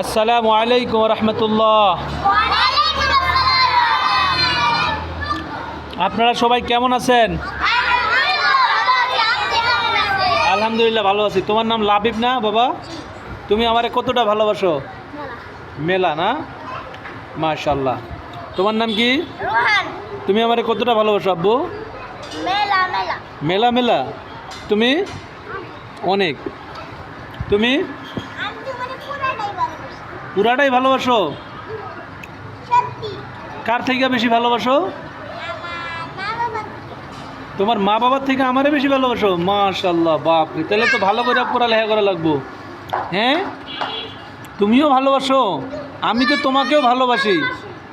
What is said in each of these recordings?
আসসালামু আলাইকুম রহমতুল্লাহ। আপনারা সবাই কেমন আছেন? আলহামদুলিল্লাহ ভালো আছি। তোমার নাম লাবিব না বাবা? তুমি আমারে কতটা ভালোবাসো? মেলা না? মাশাল্লাহ তোমার নাম কি? তুমি আমারে কতটা ভালোবাসো আব্বু? মেলা মেলা। মেলা মেলা। তুমি? অনেক। তুমি আমি তো মানে পুরাটাই ভালোবাসি পুরাটাই ভালোবাসো? কার থেকে বেশি ভালোবাসো? তোমার মা বাবার থেকে আমারে বেশি ভালোবাসো? মাশাল্লাহ বাপ রে তাহলে তো ভালো করে পড়ালেখা করা লাগবো। হ্যাঁ? তুমিও ভালোবাসো? আমি তো তোমাকেও ভালোবাসি।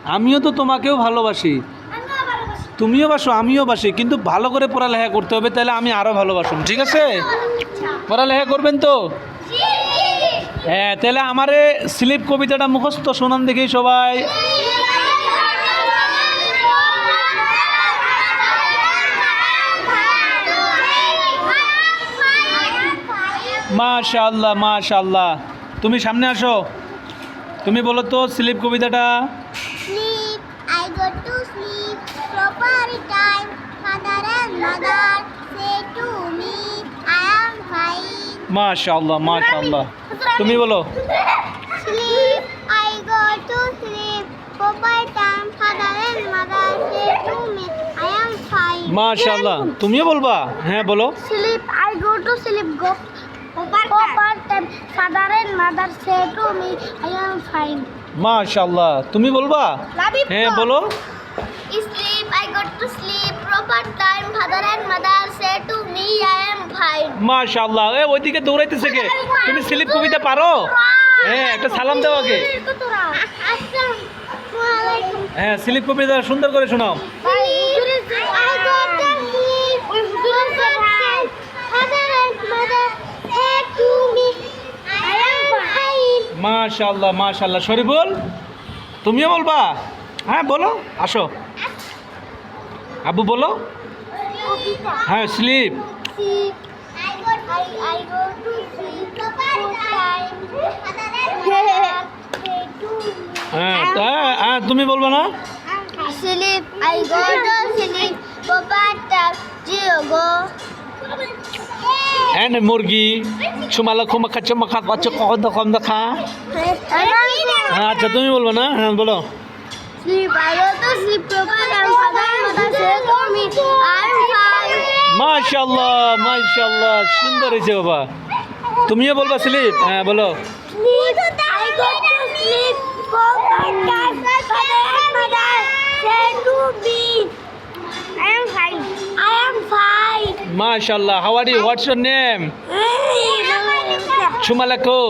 আমিও তো তোমাকেও ভালোবাসি। তুমিও বাসো আমিও বাসি কিন্তু ভালো করে পড়ালেখা করতে হবে তাহলে আমি আরও ভালোবাসুম ঠিক আছে? পড়ালেখা করবেন তো? হ্যাঁ তাহলে আমারে স্লিপ কবিতাটা মুখস্থ শোনান দেখি সবাই। মাশাল্লাহ মাশাল্লাহ তুমি সামনে আসো। তুমি বলো তো স্লিপ কবিতাটা say to me, I am মাশাআল্লাহ মাশাআল্লাহ। তুমি বলো। স্লিপ মাশাআল্লাহ। তুমিও বলবা? হ্যাঁ বলো। Sleep I go to sleep go time father mother সে রুমে ফাইন মাশাআল্লাহ। তুমি বলবা? হ্যাঁ বলো। মাশাল্লাহ এ, ওইদিকে দৌড়াইতেছে কে? তুমি স্লিপ কবিতা পারো? হ্যাঁ একটা সালাম দাও আগে। হ্যাঁ স্লিপ কবিতা সুন্দর করে শোনাও. মাশাল্লাহ মাশাল্লাহ শরীফুল, তুমিও বলবা? হ্যাঁ বলো, আসো। আবু, বলো। হ্যাঁ স্লিপ. I, I হ্যাঁ, তুমি বলব না? স্লিপ হ্যাঁ, মুরগি। সোমাল খুব খাচ্ছে মাখা পাচ্ছে কখন তো দেখা আচ্ছা তুমি বলব না? হ্যাঁ বলো। মাশাল্লাহ মাশাল্লাহ সুন্দর হয়েছে বাবা। তুমিও বলবা স্লিপ? হ্যাঁ বলো। মাশাল্লাহ how are you what's your name ছুমালাকো